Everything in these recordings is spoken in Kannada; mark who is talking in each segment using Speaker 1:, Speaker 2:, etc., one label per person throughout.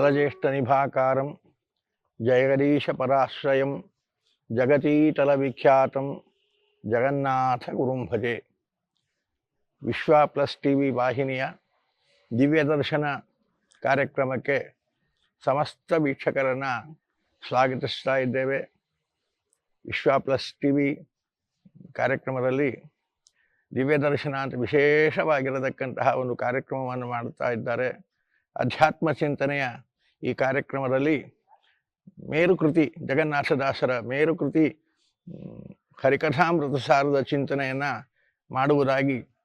Speaker 1: జలజ్యేష్ఠనిభాకారం జగదీశపరాశ్రయం జగతీతలవిఖ్యాతం ಜಗನ್ನಾಥ ಗುರುಂ ಭಜೆ ವಿಶ್ವ ಪ್ಲಸ್ ಟಿ ವಿ ವಾಹಿನಿಯ ದಿವ್ಯ ದರ್ಶನ ಕಾರ್ಯಕ್ರಮಕ್ಕೆ ಸಮಸ್ತ ವೀಕ್ಷಕರನ್ನು ಸ್ವಾಗತಿಸ್ತಾ ಇದ್ದೇವೆ ವಿಶ್ವ ಪ್ಲಸ್ ಟಿ ವಿ ಕಾರ್ಯಕ್ರಮದಲ್ಲಿ ದಿವ್ಯ ದರ್ಶನ ಅಂತ ವಿಶೇಷವಾಗಿರತಕ್ಕಂತಹ ಒಂದು ಕಾರ್ಯಕ್ರಮವನ್ನು ಮಾಡುತ್ತಾ ಇದ್ದಾರೆ ಅಧ್ಯಾತ್ಮ ಚಿಂತನೆಯ ಈ ಕಾರ್ಯಕ್ರಮದಲ್ಲಿ ಮೇರುಕೃತಿ ಜಗನ್ನಾಥದಾಸರ ಮೇರುಕೃತಿ ಹರಿಕಥಾಮೃತ ಸಾರದ ಚಿಂತನೆಯನ್ನು ಮಾಡುವುದಾಗಿ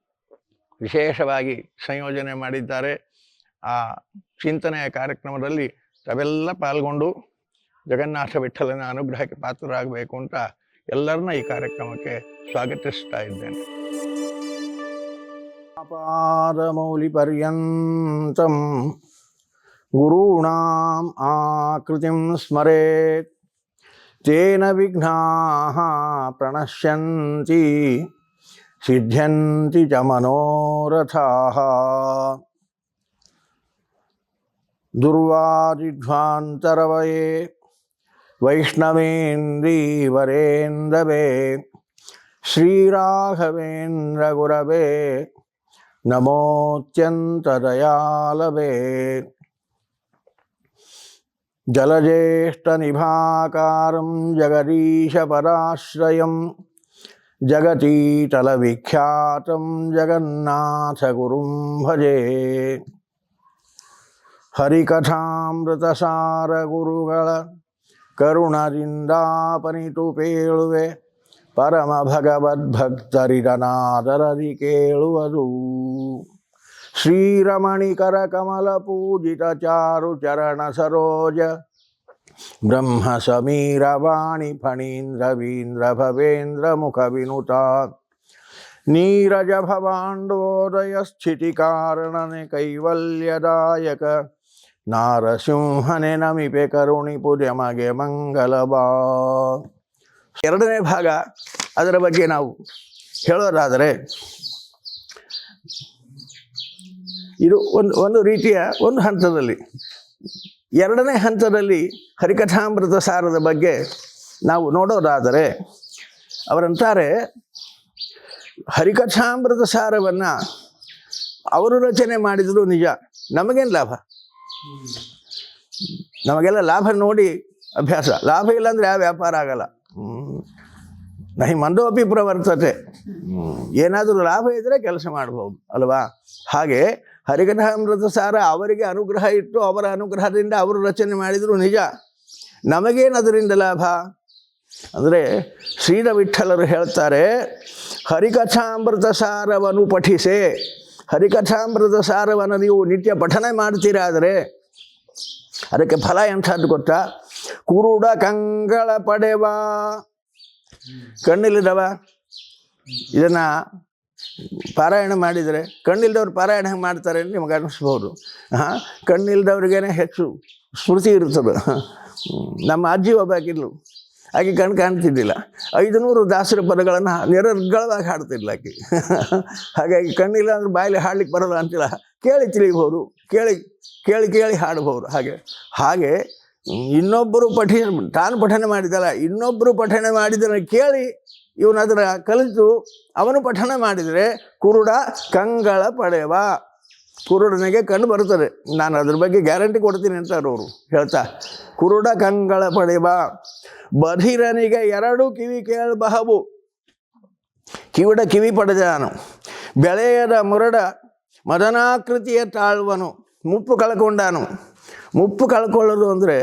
Speaker 1: ವಿಶೇಷವಾಗಿ ಸಂಯೋಜನೆ ಮಾಡಿದ್ದಾರೆ. ಆ ಚಿಂತನೆಯ ಕಾರ್ಯಕ್ರಮದಲ್ಲಿ ತಾವೆಲ್ಲ ಪಾಲ್ಗೊಂಡು ಜಗನ್ನಾಥ ವಿಠಲನ ಅನುಗ್ರಹಕ್ಕೆ ಪಾತ್ರರಾಗಬೇಕು ಅಂತ ಎಲ್ಲರನ್ನ ಈ ಕಾರ್ಯಕ್ರಮಕ್ಕೆ ಸ್ವಾಗತಿಸ್ತಾ ಇದ್ದೇನೆ. ಪಾದಮೌಲಿಪರ್ಯಂತಂ ಗುರುಣಾಂ गुरूणाम् आकृतिं स्मरेत्। तेन विघ्नाः प्रणश्यन्ति सिद्ध्यन्ति च मनोरथाः। दुर्वादिध्वान्तरवये वैष्णवेन्द्रीवरेन्दवे श्रीराघवेन्द्रगुरवे नमोऽत्यन्तदयालवे। जलज्येष्ठनिभाकारं जगदीशपराश्रयं जगतीतलविख्यातं जगन्नाथगुरुं भजे। हरिकथामृतसारगुरुगळकरुणनिन्दापनितुपेळुवे परमभगवद्भक्तरिदनादरदि केळुवदू ಭಗವದ್ಭಕ್ತರಿದನಾದರದಿ ಕೇಳುವುದು ಶ್ರೀರಮಣಿಕರ ಕಮಲ ಪೂಜಿತ ಚಾರು ಚರಣ ಸರೋಜ ಬ್ರಹ್ಮ ಸಮೀರ ವಾಣಿ ಫಣೀಂದ್ರ ವೀಂದ್ರ ಭವೇಂದ್ರ ಮುಖ ವಿನುತ ನೀರಜ ಭವಾಂಡೋದಯ ಸ್ಥಿತಿ ಕಾರಣನೆ ಕೈವಲ್ಯದಾಯಕ ನಾರಸಿಂಹನೆ ನಮಿಪೆ ಕರುಣಿ ಪುರ್ಯಮಗೆ ಮಂಗಲ ಬಾ ಎರಡನೇ ಭಾಗ ಅದರ ಬಗ್ಗೆ ನಾವು ಹೇಳೋದಾದರೆ ಇದು ಒಂದು ಒಂದು ರೀತಿಯ ಒಂದು ಹಂತದಲ್ಲಿ. ಎರಡನೇ ಹಂತದಲ್ಲಿ ಹರಿಕಥಾಮೃತ ಸಾರದ ಬಗ್ಗೆ ನಾವು ನೋಡೋದಾದರೆ, ಅವರಂತಾರೆ, ಹರಿಕಥಾಮೃತ ಸಾರವನ್ನು ಅವರು ರಚನೆ ಮಾಡಿದರು ನಿಜ, ನಮಗೇನು ಲಾಭ? ನಮಗೆಲ್ಲ ಲಾಭ ನೋಡಿ ಅಭ್ಯಾಸ. ಲಾಭ ಇಲ್ಲ ಅಂದರೆ ಯಾವ ವ್ಯಾಪಾರ ಆಗಲ್ಲ. ನಹಿ ಮಂದೋಪಿ ಪ್ರವರ್ತತೆ. ಏನಾದರೂ ಲಾಭ ಇದ್ದರೆ ಕೆಲಸ ಮಾಡ್ಬೋದು, ಅಲ್ವಾ? ಹಾಗೆ ಹರಿಕಥಾಮೃತ ಸಾರ ಅವರಿಗೆ ಅನುಗ್ರಹ ಇಟ್ಟು ಅವರ ಅನುಗ್ರಹದಿಂದ ಅವರು ರಚನೆ ಮಾಡಿದರು ನಿಜ. ನಮಗೇನು ಅದರಿಂದ ಲಾಭ? ಅಂದರೆ ಶ್ರೀನ ವಿಠಲರು ಹೇಳ್ತಾರೆ ಹರಿಕಥಾಮೃತ ಸಾರವನ್ನು ಪಠಿಸೆ. ಹರಿಕಥಾಮೃತ ಸಾರವನ್ನು ನೀವು ನಿತ್ಯ ಪಠನೆ ಮಾಡ್ತೀರಾದರೆ ಅದಕ್ಕೆ ಫಲ ಎಂಥದ್ದು ಗೊತ್ತಾ? ಕುರುಡ ಕಂಗಳ ಪಡೆವ. ಕಣ್ಣಿಲ್ಲದವ ಇದನ್ನ ಪಾರಾಯಣ ಮಾಡಿದರೆ ಕಣ್ಣಿಲ್ದವ್ರು ಪಾರಾಯಣ ಹೆಂಗೆ ಮಾಡ್ತಾರೆ ನಿಮಗೆ ಅನ್ನಿಸ್ಬೋದು ಹಾಂ, ಕಣ್ಣಿಲ್ದವ್ರಿಗೇನೆ ಹೆಚ್ಚು ಸ್ಮೃತಿ ಇರ್ತದೆ ನಮ್ಮ ಅಜ್ಜಿ ಒಬ್ಬಾಕಿದ್ಲು. ಆಕೆ ಕಣ್ಣು ಕಾಣ್ತಿದ್ದಿಲ್ಲ. ಐದು ನೂರು ದಾಸರ ಪದಗಳನ್ನು ನಿರರ್ಗಳವಾಗಿ ಹಾಡ್ತಿದ್ಲು ಆಕೆ. ಹಾಗಾಗಿ ಕಣ್ಣಿಲ್ಲ ಅಂದ್ರೆ ಬಾಯಲ್ಲಿ ಹಾಡ್ಲಿಕ್ಕೆ ಬರೋಲ್ಲ ಅಂತಿಲ್ಲ. ಕೇಳಿ ತಿಳಿಬೋದು ಕೇಳಿ ಕೇಳಿ ಕೇಳಿ ಹಾಡಬಹುದು. ಹಾಗೆ ಹಾಗೆ ಇನ್ನೊಬ್ಬರು ಪಠಿ, ತಾನು ಪಠನೆ ಮಾಡಿದಲ್ಲ ಇನ್ನೊಬ್ಬರು ಪಠನೆ ಮಾಡಿದ್ದನ್ನು ಕೇಳಿ ಇವನು ಅದರ ಕಲಿತು ಅವನು ಪಠಣ ಮಾಡಿದರೆ ಕುರುಡ ಕಂಗಳ ಪಡೆವ. ಕುರುಡನಿಗೆ ಕಣ್ಣು ಬರ್ತಾರೆ ನಾನು ಅದ್ರ ಬಗ್ಗೆ ಗ್ಯಾರಂಟಿ ಕೊಡ್ತೀನಿ ಅಂತಾರೆ ಅವರು ಹೇಳ್ತಾ, ಕುರುಡ ಕಂಗಳ ಪಡೆವ. ಬಧಿರನಿಗೆ ಎರಡು ಕಿವಿ ಕೇಳಬಹು ಕಿವಿಡ ಕಿವಿ ಪಡೆದಾನು ಬೆಳೆಯದ ಮುರಡ ಮದನಾಕೃತಿಯ ತಾಳ್ವನು. ಮುಪ್ಪು ಕಳ್ಕೊಂಡಾನು. ಮುಪ್ಪು ಕಳ್ಕೊಳ್ಳೋದು ಅಂದರೆ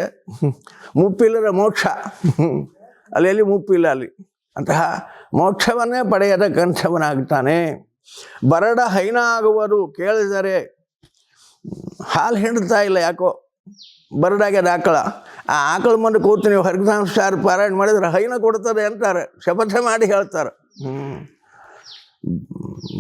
Speaker 1: ಮುಪ್ಪಿಲ್ಲದ ಮೋಕ್ಷ. ಅಲ್ಲಿ ಎಲ್ಲಿ ಮುಪ್ಪಿಲ್ಲ ಅಲ್ಲಿ? ಅಂತಹ ಮೋಕ್ಷವನ್ನೇ ಪಡೆಯದ ಕಂಠವನಾಗ್ತಾನೆ ಬರಡ ಹೈನ ಆಗುವರು ಕೇಳಿದರೆ, ಹಾಲು ಹಿಂಡ್ತಾ ಇಲ್ಲ ಯಾಕೋ? ಬರಡಾಗ್ಯದ ಆಕಳ. ಆ ಆಕಳ ಮುಂದೆ ಕೂತು ನೀವು ಹರಿಕಥಾಂಸಾರ ಪಾರಾಯಣ ಮಾಡಿದರೆ ಹೈನ ಕೊಡ್ತದೆ ಅಂತಾರೆ. ಶಪಥ ಮಾಡಿ ಹೇಳ್ತಾರೆ.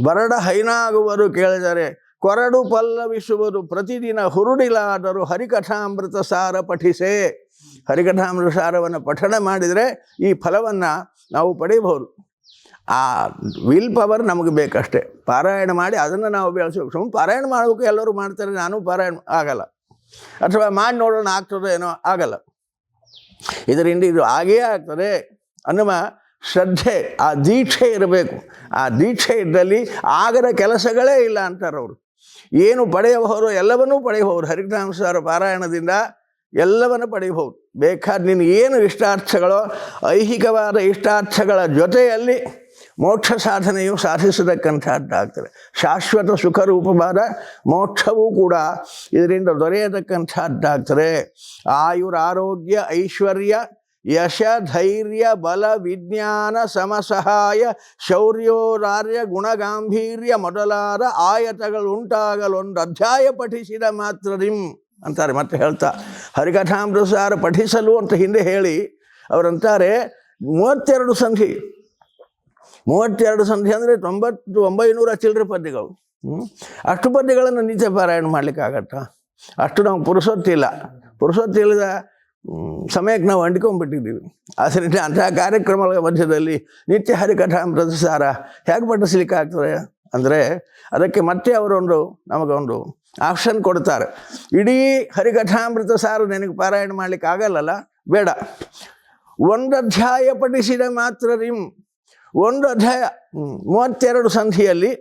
Speaker 1: ಬರಡ ಹೈನಾಗುವರು ಕೇಳಿದರೆ, ಕೊರಡು ಪಲ್ಲವಿಸುವರು ಪ್ರತಿದಿನ ಹುರುಡಿಲಾದರೂ ಹರಿಕಥಾಮೃತ ಸಾರ ಪಠಿಸೆ. ಹರಿಕಥಾಮೃತ ಸಾರವನ್ನು ಪಠಣ ಮಾಡಿದರೆ ಈ ಫಲವನ್ನು ನಾವು ಪಡೆಯಬಹುದು. ಆ ವಿಲ್ ಪವರ್ ನಮಗೆ ಬೇಕಷ್ಟೇ. ಪಾರಾಯಣ ಮಾಡಿ ಅದನ್ನು ನಾವು ಬೆಳೆಸಬೇಕು. ಸುಮ್ಮನೆ ಪಾರಾಯಣ ಮಾಡಬೇಕು, ಎಲ್ಲರೂ ಮಾಡ್ತಾರೆ, ನಾನು ಪಾರಾಯಣ ಆಗಲ್ಲ. ಅಥವಾ ಮಾಡಿ ನೋಡೋಣ ಆಗ್ತದೋ ಏನೋ ಆಗಲ್ಲ. ಇದರಿಂದ ಇದು ಆಗೇ ಆಗ್ತದೆ ಅನ್ನುವ ಶ್ರದ್ಧೆ, ಆ ದೀಕ್ಷೆ ಇರಬೇಕು. ಆ ದೀಕ್ಷೆ ಇದ್ದಲ್ಲಿ ಆಗದ ಕೆಲಸಗಳೇ ಇಲ್ಲ ಅಂತಾರೆ ಅವರು. ಏನು ಪಡೆಯಬಹುದು ಎಲ್ಲವನ್ನೂ ಪಡೆಯಬಹುದು. ಹರಿಕಥಾಂಸಾರ ಪಾರಾಯಣದಿಂದ ಎಲ್ಲವನ್ನು ಪಡೆಯಬಹುದು. ಬೇಕಾದ ನಿನ್ನ ಏನು ಇಷ್ಟಾರ್ಥಗಳೋ, ಐಹಿಕವಾದ ಇಷ್ಟಾರ್ಥಗಳ ಜೊತೆಯಲ್ಲಿ ಮೋಕ್ಷ ಸಾಧನೆಯು ಸಾಧಿಸತಕ್ಕಂಥದ್ದಾಗ್ತದೆ. ಶಾಶ್ವತ ಸುಖರೂಪವಾದ ಮೋಕ್ಷವೂ ಕೂಡ ಇದರಿಂದ ದೊರೆಯತಕ್ಕಂಥದ್ದಾಗ್ತದೆ. ಆಯುರಾರೋಗ್ಯ, ಐಶ್ವರ್ಯ, ಯಶ, ಧೈರ್ಯ, ಬಲ, ವಿಜ್ಞಾನ, ಸಮಸಹಾಯ ಶೌರ್ಯೋರಾರ್ಯ ಗುಣಗಾಂಭೀರ್ಯ ಮೊದಲಾದ ಆಯತಗಳುಂಟಾಗಲೊಂದು ಅಧ್ಯಾಯ ಪಠಿಸಿದ ಮಾತ್ರದಿಂ. ಅಂತಾರೆ. ಮತ್ತೆ ಹೇಳ್ತಾ ಹರಿಕಥಾಮೃತಸಾರ ಪಠಿಸಲು ಅಂತ ಹಿಂದೆ ಹೇಳಿ, ಅವರಂತಾರೆ, ಮೂವತ್ತೆರಡು ಸಂಧಿ ಮೂವತ್ತೆರಡು ಸಂಧಿ ಅಂದರೆ ತೊಂಬತ್ತು, ಒಂಬೈನೂರ ಚಿಲ್ಲರೆ ಪದ್ಯಗಳು. ಅಷ್ಟು ಪದ್ಯಗಳನ್ನು ನಿತ್ಯ ಪಾರಾಯಣ ಮಾಡ್ಲಿಕ್ಕಾಗತ್ತಾ ಅಷ್ಟು ನಾವು ಪುರುಸೊತ್ತಿಲ್ಲ ಪುರುಸೊತ್ತಿಲ್ಲದ ಸಮಯಕ್ಕೆ ನಾವು ಅಂಟ್ಕೊಂಡ್ಬಿಟ್ಟಿದ್ದೀವಿ. ಆದ್ದರಿಂದ ಅಂತಹ ಕಾರ್ಯಕ್ರಮಗಳ ಮಧ್ಯದಲ್ಲಿ ನಿತ್ಯ ಹರಿಕಥಾಮೃತ ಸಾರ ಹೇಗೆ ಪಠಿಸ್ಲಿಕ್ಕೆ ಆಗ್ತದೆ? ಅಂದರೆ ಅದಕ್ಕೆ ಮತ್ತೆ ಅವರೊಂದು ನಮಗೊಂದು ಆಪ್ಷನ್ ಕೊಡ್ತಾರೆ. ಇಡೀ ಹರಿಕಥಾಮೃತ ಸಾರು ನಿನಗೆ ಪಾರಾಯಣ ಮಾಡ್ಲಿಕ್ಕೆ ಆಗಲ್ಲಲ್ಲ? ಬೇಡ. ಒಂದು ಅಧ್ಯಾಯ ಪಠಿಸಿದ ಮಾತ್ರ ರಿಮ್ ಒಂದು ಅಧ್ಯಾಯ ಮೂವತ್ತೆರಡು ಸಂಧಿಯಲ್ಲಿ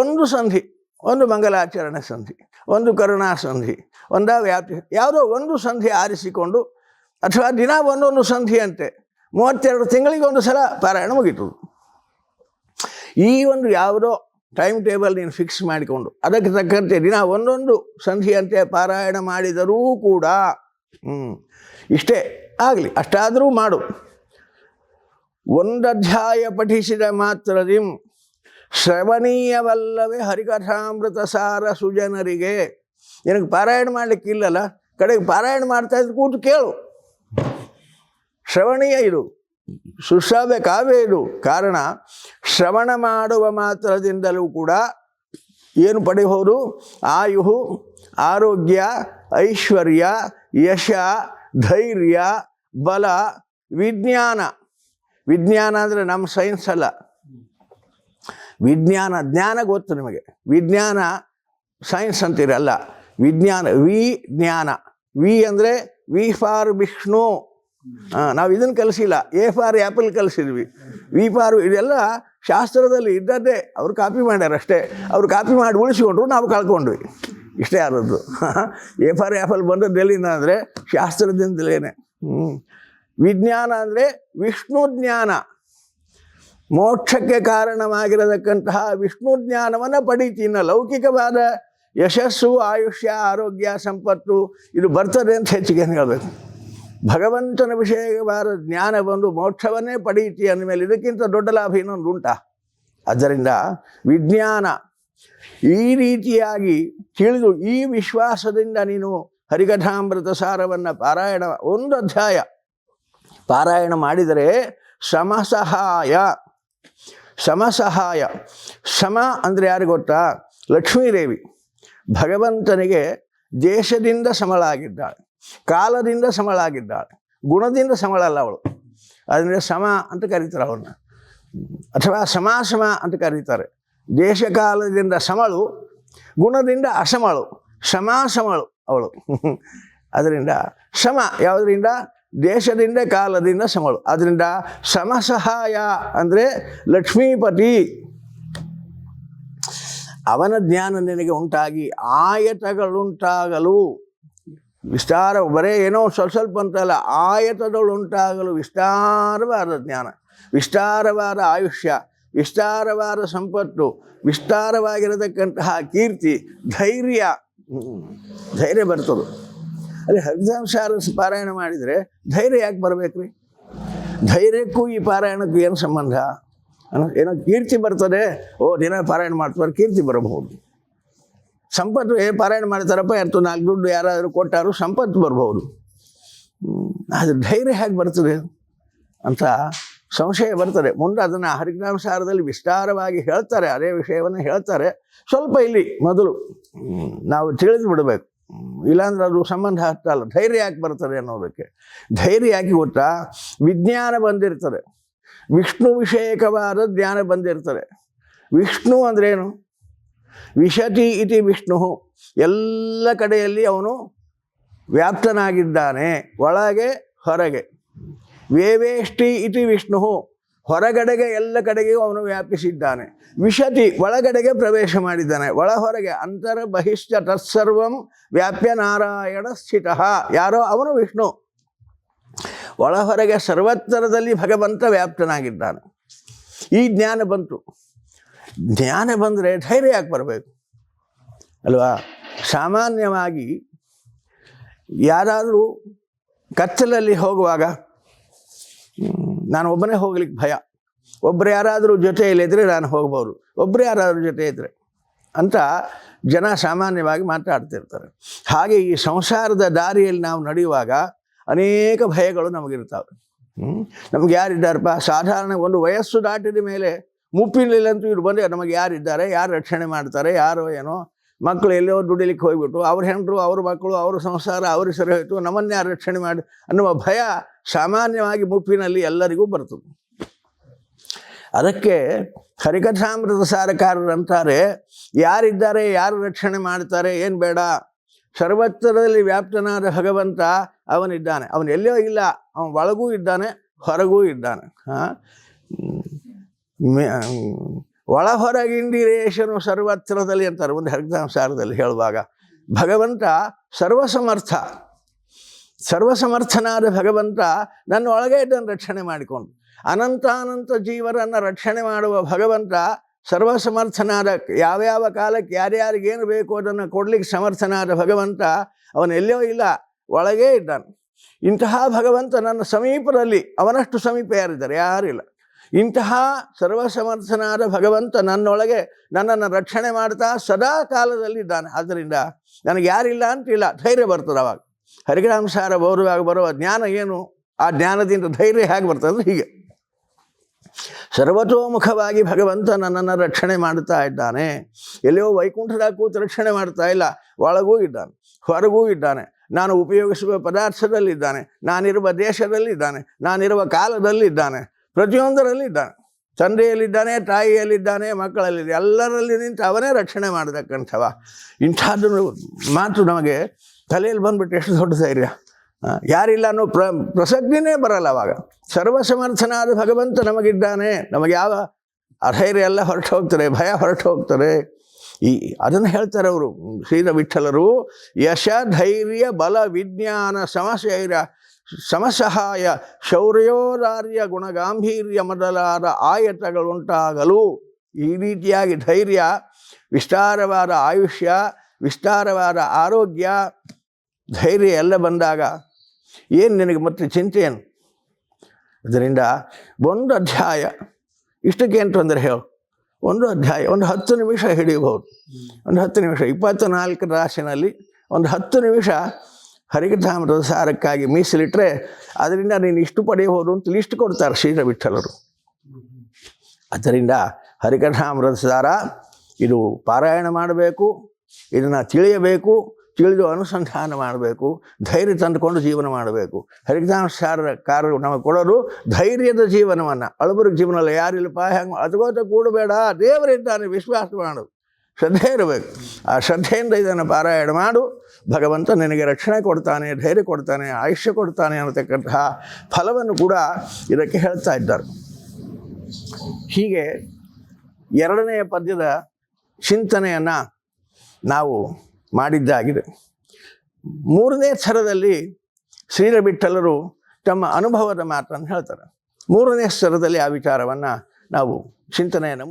Speaker 1: ಒಂದು ಸಂಧಿ, ಒಂದು ಮಂಗಲಾಚರಣೆ ಸಂಧಿ, ಒಂದು ಕರುಣಾ ಸಂಧಿ, ಒಂದ ವ್ಯಾಪ್ತಿ, ಯಾವುದೋ ಒಂದು ಸಂಧಿ ಆರಿಸಿಕೊಂಡು ಅಥವಾ ದಿನ ಒಂದೊಂದು ಸಂಧಿ ಅಂತೆ ಮೂವತ್ತೆರಡು ತಿಂಗಳಿಗೆ ಒಂದು ಸಲ ಪಾರಾಯಣ ಮುಗೀತು ಈ ಒಂದು ಯಾವುದೋ ಟೈಮ್ ಟೇಬಲ್ ನೀನು ಫಿಕ್ಸ್ ಮಾಡಿಕೊಂಡು. ಅದಕ್ಕೆ ತಕ್ಕಂತೆ ದಿನ ಒಂದೊಂದು ಸಂಧಿಯಂತೆ ಪಾರಾಯಣ ಮಾಡಿದರೂ ಕೂಡ ಹ್ಞೂ ಇಷ್ಟೇ ಆಗಲಿ, ಅಷ್ಟಾದರೂ ಮಾಡು. ಒಂದು ಅಧ್ಯಾಯ ಪಠಿಸಿದ ಮಾತ್ರದಿಂ ಶ್ರವಣೀಯವಲ್ಲವೇ ಹರಿಕಥಾಮೃತ ಸಾರ ಸುಜನರಿಗೆ. ನಿನಗೆ ಪಾರಾಯಣ ಮಾಡಲಿಕ್ಕಿಲ್ಲಲ್ಲ ಕಡೆಗೆ ಪಾರಾಯಣ ಮಾಡ್ತಾ ಇದ್ದು ಕೂತು ಕೇಳು. ಶ್ರವಣೀಯ ಇದು. ಸುಶ್ರಾವ್ಯ ಕಾವ್ಯ ಇದು ಕಾರಣ, ಶ್ರವಣ ಮಾಡುವ ಮಾತ್ರದಿಂದಲೂ ಕೂಡ ಏನು ಪಡೆಯಬಹುದು ಆಯು ಆರೋಗ್ಯ, ಐಶ್ವರ್ಯ, ಯಶ, ಧೈರ್ಯ, ಬಲ, ವಿಜ್ಞಾನ. ವಿಜ್ಞಾನ ಅಂದರೆ ನಮ್ಮ ಸೈನ್ಸ್ ಅಲ್ಲ. ವಿಜ್ಞಾನ, ಜ್ಞಾನ ಗೊತ್ತು ನಿಮಗೆ. ವಿಜ್ಞಾನ ಸೈನ್ಸ್ ಅಂತೀರಲ್ಲ. ವಿಜ್ಞಾನ ವಿ ಜ್ಞಾನ ವಿ ಅಂದರೆ ವಿ ಫಾರ್ ವಿಷ್ಣು. ಹಾಂ, ನಾವು ಇದನ್ನು ಕಲಿಸಿಲ್ಲ. ಎ ಫಾರ್ ಆ್ಯಪಲ್ ಕಲಿಸಿದ್ವಿ. ವಿ ಫಾರ್ ಇದೆಲ್ಲ ಶಾಸ್ತ್ರದಲ್ಲಿ ಇದ್ದದ್ದೇ. ಅವ್ರು ಕಾಪಿ ಮಾಡ್ಯಾರ ಅಷ್ಟೇ. ಅವ್ರು ಕಾಪಿ ಮಾಡಿ ಉಳಿಸಿಕೊಂಡ್ರು ನಾವು ಕಳ್ಕೊಂಡ್ವಿ. ಇಷ್ಟೇ ಆದದ್ದು. ಎ ಫಾರ್ ಆ್ಯಪಲ್ ಬಂದದ್ದು ಎಲ್ಲಿಂದ ಅಂದರೆ ಶಾಸ್ತ್ರದಿಂದಲೇ ವಿಜ್ಞಾನ ಅಂದರೆ ವಿಷ್ಣು ಜ್ಞಾನ. ಮೋಕ್ಷಕ್ಕೆ ಕಾರಣವಾಗಿರತಕ್ಕಂತಹ ವಿಷ್ಣು ಜ್ಞಾನವನ್ನು ಪಡೀತೀನ ಲೌಕಿಕವಾದ ಯಶಸ್ಸು, ಆಯುಷ್ಯ, ಆರೋಗ್ಯ, ಸಂಪತ್ತು ಇದು ಬರ್ತದೆ ಅಂತ ಹೆಚ್ಚಿಗೆ ಹೇಳಬೇಕು? ಭಗವಂತನ ವಿಷಯವಾದ ಜ್ಞಾನ ಬಂದು ಮೋಕ್ಷವನ್ನೇ ಪಡೀತಿ ಅಂದಮೇಲೆ ಇದಕ್ಕಿಂತ ದೊಡ್ಡ ಲಾಭ ಇನ್ನೊಂದು ಉಂಟಾ. ಆದ್ದರಿಂದ ವಿಜ್ಞಾನ ಈ ರೀತಿಯಾಗಿ ತಿಳಿದು ಈ ವಿಶ್ವಾಸದಿಂದ ನೀನು ಹರಿಕಥಾಮೃತ ಸಾರವನ್ನು ಪಾರಾಯಣ ಒಂದು ಅಧ್ಯಾಯ ಪಾರಾಯಣ ಮಾಡಿದರೆ ಸಮಸಹಾಯ ಸಮಸಹಾಯ, ಸಮ ಅಂದರೆ ಯಾರು ಗೊತ್ತಾ? ಲಕ್ಷ್ಮೀದೇವಿ. ಭಗವಂತನಿಗೆ ದೇಶದಿಂದ ಸಮಳಾಗಿದ್ದಾಳೆ. ಕಾಲದಿಂದ ಸಮಳಾಗಿದ್ದಾಳೆ. ಗುಣದಿಂದ ಸಮಳಲ್ಲ ಅವಳು. ಅದರಿಂದ ಸಮ ಅಂತ ಕರೀತಾರೆ ಅವಳನ್ನ. ಅಥವಾ ಸಮಾಸಮ ಅಂತ ಕರೀತಾರೆ. ದೇಶಕಾಲದಿಂದ ಸಮಳು, ಗುಣದಿಂದ ಅಸಮಳು, ಸಮಾಸಮಳು ಅವಳು. ಅದರಿಂದ ಸಮ ಯಾವುದರಿಂದ? ದೇಶದಿಂದ ಕಾಲದಿಂದ ಸಮಳು. ಅದರಿಂದ ಸಮಸಹಾಯ ಅಂದರೆ ಲಕ್ಷ್ಮೀಪತಿ. ಅವನ ಜ್ಞಾನ ನಿನಗೆ ಉಂಟಾಗಿ ಆಯತಗಳುಂಟಾಗಲು. ವಿಸ್ತಾರ, ಬರೇ ಏನೋ ಸ್ವಲ್ಪ ಸ್ವಲ್ಪ ಅಂತಲ್ಲ ಆಯತದಳುಂಟಾಗಲು ವಿಸ್ತಾರವಾದ ಜ್ಞಾನ, ವಿಸ್ತಾರವಾದ ಆಯುಷ್ಯ, ವಿಸ್ತಾರವಾದ ಸಂಪತ್ತು, ವಿಸ್ತಾರವಾಗಿರತಕ್ಕಂತಹ ಕೀರ್ತಿ, ಧೈರ್ಯ. ಧೈರ್ಯ ಬರ್ತದೆ. ಅಲ್ಲಿ ಹರಿದಾಂಸಾರ ಪಾರಾಯಣ ಮಾಡಿದರೆ ಧೈರ್ಯ ಯಾಕೆ ಬರ್ಬೇಕ್ರಿ? ಧೈರ್ಯಕ್ಕೂ ಈ ಪಾರಾಯಣಕ್ಕೂ ಏನು ಸಂಬಂಧ? ಏನೋ ಕೀರ್ತಿ ಬರ್ತದೆ. ಓ, ದಿನ ಪಾರಾಯಣ ಮಾಡ್ತಾರೆ ಕೀರ್ತಿ ಬರಬಹುದು. ಸಂಪತ್ತು ಏ ಪಾರಾಯಣ ಮಾಡ್ತಾರಪ್ಪ ಯಾರು ನಾಲ್ಕು ದುಡ್ಡು ಯಾರಾದರೂ ಕೊಟ್ಟಾರು ಸಂಪತ್ತು ಬರ್ಬೋದು. ಅದು ಧೈರ್ಯ ಹೇಗೆ ಬರ್ತದೆ? ಅಂತ ಸಂಶಯ ಬರ್ತದೆ. ಮುಂದೆ ಅದನ್ನು ಹರಿಜ್ಞಾನಸಾರದಲ್ಲಿ ವಿಸ್ತಾರವಾಗಿ ಹೇಳ್ತಾರೆ, ಅದೇ ವಿಷಯವನ್ನು ಹೇಳ್ತಾರೆ. ಸ್ವಲ್ಪ ಇಲ್ಲಿ ಮೊದಲು ನಾವು ತಿಳಿದು ಬಿಡಬೇಕು. ಇಲ್ಲಾಂದ್ರೆ ಅದು ಸಂಬಂಧ ಹತ್ತಲ್ಲ ಧೈರ್ಯ ಯಾಕೆ ಬರ್ತದೆ ಅನ್ನೋದಕ್ಕೆ? ಧೈರ್ಯ ಯಾಕೆ ಗೊತ್ತಾ? ವಿಜ್ಞಾನ ಬಂದಿರ್ತದೆ. ವಿಷ್ಣು ವಿಷಯಕವಾದ ಜ್ಞಾನ ಬಂದಿರ್ತದೆ. ವಿಷ್ಣು ಅಂದ್ರೇನು ವಿಶತಿ ಇತಿ ವಿಷ್ಣು. ಎಲ್ಲ ಕಡೆಯಲ್ಲಿ ಅವನು ವ್ಯಾಪ್ತನಾಗಿದ್ದಾನೆ. ಒಳಗೆ, ಹೊರಗೆ. ವೇವೇಷ್ಟಿ ಇತಿ ವಿಷ್ಣು. ಹೊರಗಡೆಗೆ ಎಲ್ಲ ಕಡೆಗೂ ಅವನು ವ್ಯಾಪಿಸಿದ್ದಾನೆ. ವಿಶತಿ ಒಳಗಡೆಗೆ ಪ್ರವೇಶ ಮಾಡಿದ್ದಾನೆ. ಒಳ ಹೊರಗೆ ಅಂತರ ಬಹಿಷ್ಟ ತತ್ಸರ್ವಂ ವ್ಯಾಪ್ಯ ನಾರಾಯಣ ಸ್ಥಿತ. ಯಾರೋ ಅವನು ವಿಷ್ಣು. ಒಳ ಹೊರಗೆ ಸರ್ವತ್ತರದಲ್ಲಿ ಭಗವಂತ ವ್ಯಾಪ್ತನಾಗಿದ್ದಾನೆ. ಈ ಜ್ಞಾನ ಬಂತು. ಜ್ಞಾನ ಬಂದರೆ ಧೈರ್ಯ ಯಾಕೆ ಬರಬೇಕು? ಅಲ್ವಾ? ಸಾಮಾನ್ಯವಾಗಿ ಯಾರಾದರೂ ಕತ್ತಲಲ್ಲಿ ಹೋಗುವಾಗ, ನಾನು ಒಬ್ಬನೇ ಹೋಗ್ಲಿಕ್ಕೆ ಭಯ. ಒಬ್ಬರು ಯಾರಾದರೂ ಜೊತೆಯಲ್ಲಿದ್ದರೆ ನಾನು ಹೋಗ್ಬೋದು. ಒಬ್ಬರು ಯಾರಾದರೂ ಜೊತೆ ಇದ್ದರೆ ಅಂತ ಜನ ಸಾಮಾನ್ಯವಾಗಿ ಮಾತಾಡ್ತಿರ್ತಾರೆ. ಹಾಗೆ ಈ ಸಂಸಾರದ ದಾರಿಯಲ್ಲಿ ನಾವು ನಡೆಯುವಾಗ ಅನೇಕ ಭಯಗಳು ನಮಗಿರ್ತಾವೆ. ನಮ್ಗೆ ಯಾರಿದ್ದಾರಪ್ಪ? ಸಾಧಾರಣ ಒಂದು ವಯಸ್ಸು ದಾಟಿದ ಮೇಲೆ ಮುಪ್ಪಿನಲ್ಲಂತೂ ಇವ್ರು ಬಂದರೆ ನಮಗೆ ಯಾರಿದ್ದಾರೆ ಯಾರು ರಕ್ಷಣೆ ಮಾಡ್ತಾರೆ, ಯಾರು ಏನೋ ಮಕ್ಕಳು ಎಲ್ಲೋ ದುಡಿಲಿಕ್ಕೆ ಹೋಗ್ಬಿಟ್ಟು, ಅವ್ರ ಹೆಂಡರು, ಅವ್ರ ಮಕ್ಕಳು, ಅವ್ರ ಸಂಸಾರ, ಅವ್ರ ಸರಿ ಹೋಯಿತು, ನಮ್ಮನ್ನೇ ಯಾರು ರಕ್ಷಣೆ ಮಾಡಿ ಅನ್ನುವ ಭಯ ಸಾಮಾನ್ಯವಾಗಿ ಮುಪ್ಪಿನಲ್ಲಿ ಎಲ್ಲರಿಗೂ ಬರ್ತದೆ. ಅದಕ್ಕೆ ಹರಿಕಥಾಮೃತ ಸಾರಕಾರರು ಅಂತಾರೆ, ಯಾರಿದ್ದಾರೆ, ಯಾರು ರಕ್ಷಣೆ ಮಾಡ್ತಾರೆ, ಏನು ಬೇಡ, ಸರ್ವತ್ರದಲ್ಲಿ ವ್ಯಾಪ್ತನಾದ ಭಗವಂತ ಅವನಿದ್ದಾನೆ. ಅವನು ಎಲ್ಲೋ ಇಲ್ಲ, ಅವನ ಒಳಗೂ ಇದ್ದಾನೆ, ಹೊರಗೂ ಇದ್ದಾನೆ. ಹಾಂ? ಒಳ ಹೊರಗಿಂದಿರೇಶನು ಸರ್ವತ್ರದಲ್ಲಿ ಅಂತಾರೆ. ಒಂದು ಹರಿದಾಂಸಾರದಲ್ಲಿ ಹೇಳುವಾಗ, ಭಗವಂತ ಸರ್ವಸಮರ್ಥ, ಸರ್ವಸಮರ್ಥನಾದ ಭಗವಂತ ನನ್ನ ಒಳಗೆ ಇದನ್ನು ರಕ್ಷಣೆ ಮಾಡಿಕೊಂಡು, ಅನಂತಾನಂತ ಜೀವರನ್ನು ರಕ್ಷಣೆ ಮಾಡುವ ಭಗವಂತ ಸರ್ವಸಮರ್ಥನಾದ, ಯಾವ್ಯಾವ ಕಾಲಕ್ಕೆ ಯಾರ್ಯಾರಿಗೇನು ಬೇಕು ಅದನ್ನು ಕೊಡ್ಲಿಕ್ಕೆ ಸಮರ್ಥನಾದ ಭಗವಂತ, ಅವನು ಎಲ್ಲೋ ಇಲ್ಲ, ಒಳಗೇ ಇದ್ದಾನೆ. ಇಂತಹ ಭಗವಂತ ನನ್ನ ಸಮೀಪದಲ್ಲಿ, ಅವನಷ್ಟು ಸಮೀಪ ಯಾರಿದ್ದಾರೆ? ಯಾರಿಲ್ಲ. ಇಂತಹ ಸರ್ವಸಮರ್ಥನಾದ ಭಗವಂತ ನನ್ನೊಳಗೆ ನನ್ನನ್ನು ರಕ್ಷಣೆ ಮಾಡ್ತಾ ಸದಾ ಕಾಲದಲ್ಲಿದ್ದಾನೆ. ಆದ್ದರಿಂದ ನನಗೆ ಯಾರಿಲ್ಲ ಅಂತಿಲ್ಲ, ಧೈರ್ಯ ಬರ್ತದೆ ಅವಾಗ. ಹರಿಗ್ರಾಂಸಾರ ಓದುವಾಗ ಬರುವ ಜ್ಞಾನ ಏನು? ಆ ಜ್ಞಾನದಿಂದ ಧೈರ್ಯ ಹೇಗೆ ಬರ್ತದೆ ಹೀಗೆ. ಸರ್ವತೋಮುಖವಾಗಿ ಭಗವಂತ ನನ್ನನ್ನು ರಕ್ಷಣೆ ಮಾಡ್ತಾ ಇದ್ದಾನೆ. ಎಲ್ಲಿಯೋ ವೈಕುಂಠದ ಕೂತು ರಕ್ಷಣೆ ಮಾಡ್ತಾ ಇಲ್ಲ, ಒಳಗೂ ಇದ್ದಾನೆ, ಹೊರಗೂ ಇದ್ದಾನೆ. ನಾನು ಉಪಯೋಗಿಸುವ ಪದಾರ್ಥದಲ್ಲಿದ್ದಾನೆ, ನಾನಿರುವ ದೇಶದಲ್ಲಿದ್ದಾನೆ, ನಾನಿರುವ ಕಾಲದಲ್ಲಿದ್ದಾನೆ. ಪ್ರತಿಯೊಂದರಲ್ಲಿ ಇದ್ದಾನೆ ತಂದೆಯಲ್ಲಿದ್ದಾನೆ, ತಾಯಿಯಲ್ಲಿದ್ದಾನೆ ಮಕ್ಕಳಲ್ಲಿ ಎಲ್ಲರಲ್ಲಿ ನಿಂತು ಅವನೇ ರಕ್ಷಣೆ ಮಾಡತಕ್ಕಂಥವ. ಇಂಥದ್ದನ್ನು ಮಾತು ನಮಗೆ ತಲೆಯಲ್ಲಿ ಬಂದ್ಬಿಟ್ಟು ಎಷ್ಟು ದೊಡ್ಡ ಧೈರ್ಯ. ಯಾರಿಲ್ಲ ಅನ್ನೋ ಪ್ರ, ಪ್ರಸಕ್ತಿನೇ ಬರಲ್ಲ ಅವಾಗ. ಸರ್ವಸಮರ್ಥನಾದ ಭಗವಂತ ನಮಗಿದ್ದಾನೆ. ನಮಗೆ ಯಾವ ಅಧೈರ್ಯ ಎಲ್ಲ ಹೊರಟು ಹೋಗ್ತಾರೆ ಭಯ ಹೊರಟು ಹೋಗ್ತಾರೆ ಈ, ಅದನ್ನು ಹೇಳ್ತಾರೆ ಅವರು. ಶ್ರೀರ ವಿಠಲರು ಯಶ, ಧೈರ್ಯ, ಬಲ, ವಿಜ್ಞಾನ, ಸಮಶೈರ್ಯ. ಸಮಸಹಾಯ ಶೌರ್ಯೋದಾರ್ಯ ಗುಣಗಾಂಭೀರ್ಯ ಮೊದಲಾದ ಆಯತಗಳುಂಟಾಗಲು ಈ ರೀತಿಯಾಗಿ ಧೈರ್ಯ, ವಿಸ್ತಾರವಾದ ಆಯುಷ್ಯ, ವಿಸ್ತಾರವಾದ ಆರೋಗ್ಯ, ಧೈರ್ಯ ಎಲ್ಲ ಬಂದಾಗ ಏನು ನಿನಗೆ ಮತ್ತೆ ಚಿಂತೆ ಏನು? ಅದರಿಂದ ಒಂದು ಅಧ್ಯಾಯ, ಇಷ್ಟಕ್ಕೆ ಏನು ತೊಂದರೆ ಹೇಳು? ಒಂದು ಅಧ್ಯಾಯ, ಒಂದು ಹತ್ತು ನಿಮಿಷ ಹಿಡಿಯಬಹುದು. ಒಂದು ಹತ್ತು ನಿಮಿಷ ಇಪ್ಪತ್ತು ನಾಲ್ಕು ರಾಶಿನಲ್ಲಿ ಒಂದು ಹತ್ತು ನಿಮಿಷ ಹರಿಕಥಾಮೃತ ಸಾರಕ್ಕಾಗಿ ಮೀಸಲಿಟ್ಟರೆ ಅದರಿಂದ ನೀನು ಇಷ್ಟು ಪಡೆಯಬಹುದು ಅಂತ ಲಿಸ್ಟ್ ಕೊಡ್ತಾರೆ ಶ್ರೀರ ವಿಠಲರು ಅದರಿಂದ ಹರಿಕಥಾಮೃತ ಸಾರ ಇದು ಪಾರಾಯಣ ಮಾಡಬೇಕು, ಇದನ್ನು ತಿಳಿಯಬೇಕು, ತಿಳಿದು ಅನುಸಂಧಾನ ಮಾಡಬೇಕು, ಧೈರ್ಯ ತಂದುಕೊಂಡು ಜೀವನ ಮಾಡಬೇಕು. ಹರಿಕಥಾಂಸಾರಕಾರರು ನಮಗೆ ಕೊಡೋರು ಧೈರ್ಯದ ಜೀವನವನ್ನು. ಅಳಬರಿಗೆ ಜೀವನದಲ್ಲಿ ಯಾರಿಲ್ಲಪ್ಪ, ಹೆಂಗೆ ಅದ್ಕೋತ ಕೂಡಬೇಡ, ದೇವರಿದ್ದಾನೆ, ವಿಶ್ವಾಸ ಮಾಡು. ಶ್ರದ್ಧೆ ಇರಬೇಕು ಆ ಶ್ರದ್ಧೆಯಿಂದ ಇದನ್ನು ಪಾರಾಯಣ ಮಾಡು. ಭಗವಂತ ನಿನಗೆ ರಕ್ಷಣೆ ಕೊಡ್ತಾನೆ, ಧೈರ್ಯ ಕೊಡ್ತಾನೆ, ಆಯುಷ್ಯ ಕೊಡ್ತಾನೆ ಅನ್ನತಕ್ಕಂತಹ ಫಲವನ್ನು ಕೂಡ ಇದಕ್ಕೆ ಹೇಳ್ತಾ ಇದ್ದಾರೆ. ಹೀಗೆ ಎರಡನೆಯ ಪದ್ಯದ ಚಿಂತನೆಯನ್ನು ನಾವು ಮಾಡಿದ್ದಾಗಿದೆ. ಮೂರನೇ ಸ್ತರದಲ್ಲಿ ಶ್ರೀರ ಬಿಟ್ಟಲರು ತಮ್ಮ ಅನುಭವದ ಮಾತನ್ನು ಹೇಳ್ತಾರೆ. ಮೂರನೇ ಸ್ತರದಲ್ಲಿ ಆ ವಿಚಾರವನ್ನು ನಾವು ಚಿಂತನೆಯನ್ನು